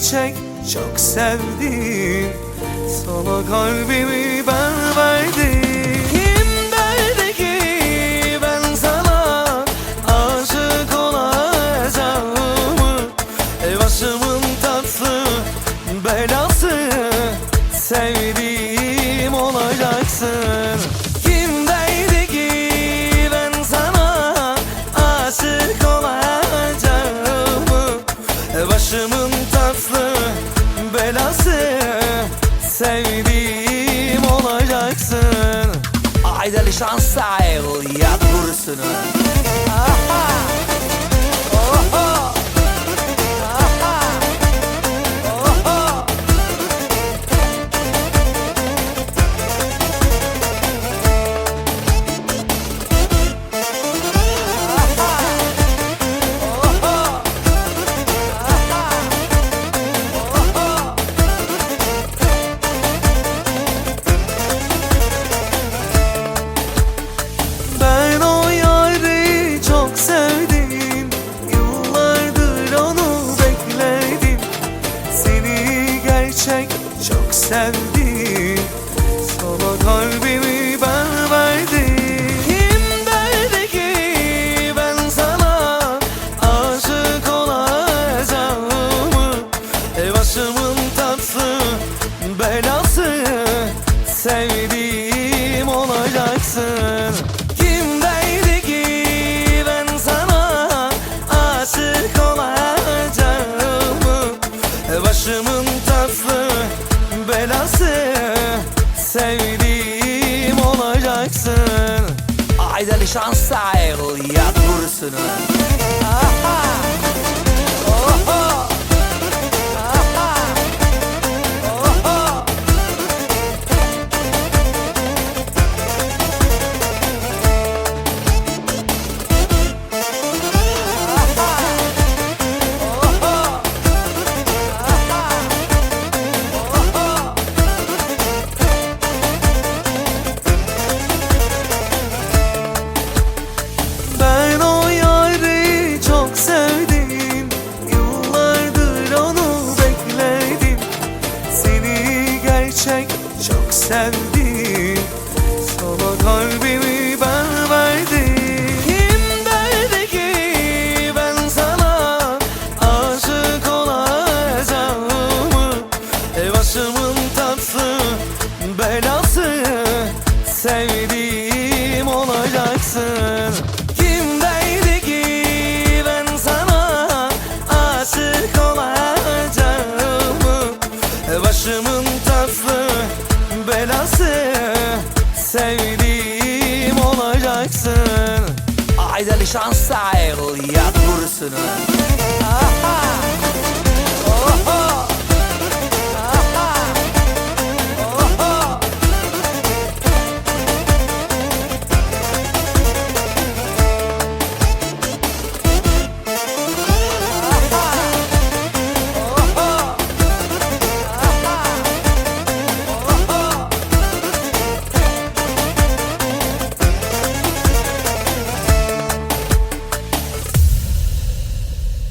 çiçek çok sevdin Sana kalbimi ben Haydi şansa ayrıl yat burasını Aha. çok sevdim Sana kalbimi ben verdim Kim derdi ben sana aşık olacağımı Başımın tatlı belası sevdim sevdiğim olacaksın Haydi şans sahibi yat vursun Aha. sevdi. olacaksın Aydalı şans ayrıl yat burasını Aha.